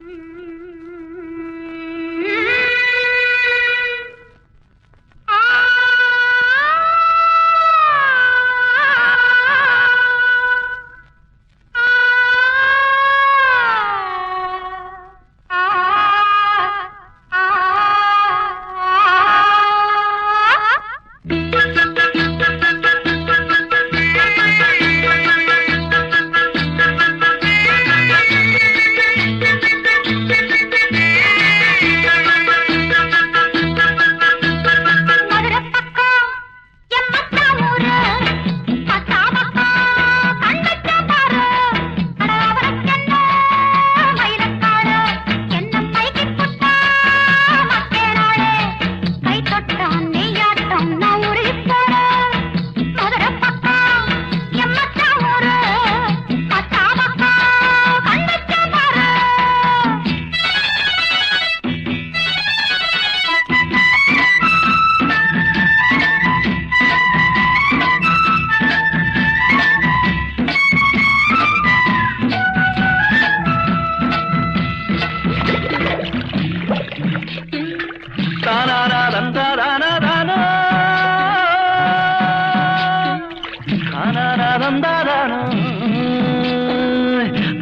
嗯。தானானா தந்தாரானா தானா. தானானா தந்தாரானோ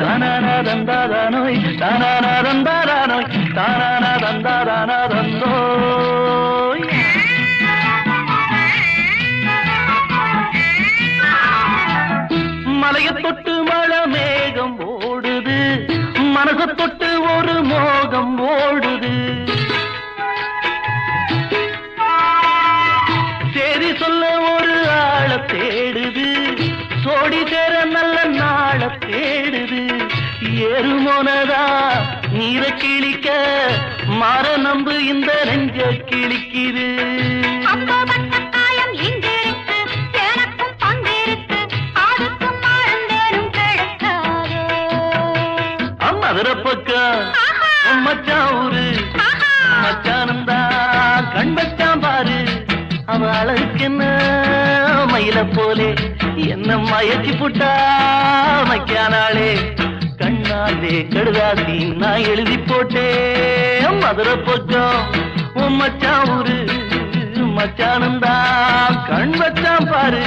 தானானா தந்தாரானோய் தானானா தந்தாரானோய் தானானா தந்தாரானா தந்தோய். மலைய தொட்டு மழை மேகம் ஓடுது. மனச தொட்டு ஒரு மோகம் சோடி சேர நல்ல நாள தேடுது. ஏறுமோனதா நீர கிழிக்க மாற நம்பு இந்த நெஞ்ச கிழிக்குது. அம்போ பட்ட காயம் இங்கிருக்கு எனக்கும் பங்கிருக்கு அதுக்கும் மறந்தேனும் கிடைக்காது. மதுர பக்கம் உன் மச்சான் ஊரு. மச்சானம் தான் கண் வச்சான் பாரு. அவ அழகுக்கு என்ன மயில போலே என்ன மயக்கி புட்டா? மக்கானாளே கண்ணாலே கடுதாசி நான் எழுதி போட்டேன். மதுர பக்கம் உன் மச்சான் ஊரு மச்சானந்தா கண் வச்சான் பாரு.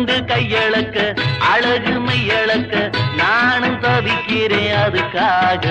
வரும் கையளக்க அழகு மையளக்க நானும் தவிக்கிறேன் அதுக்காக.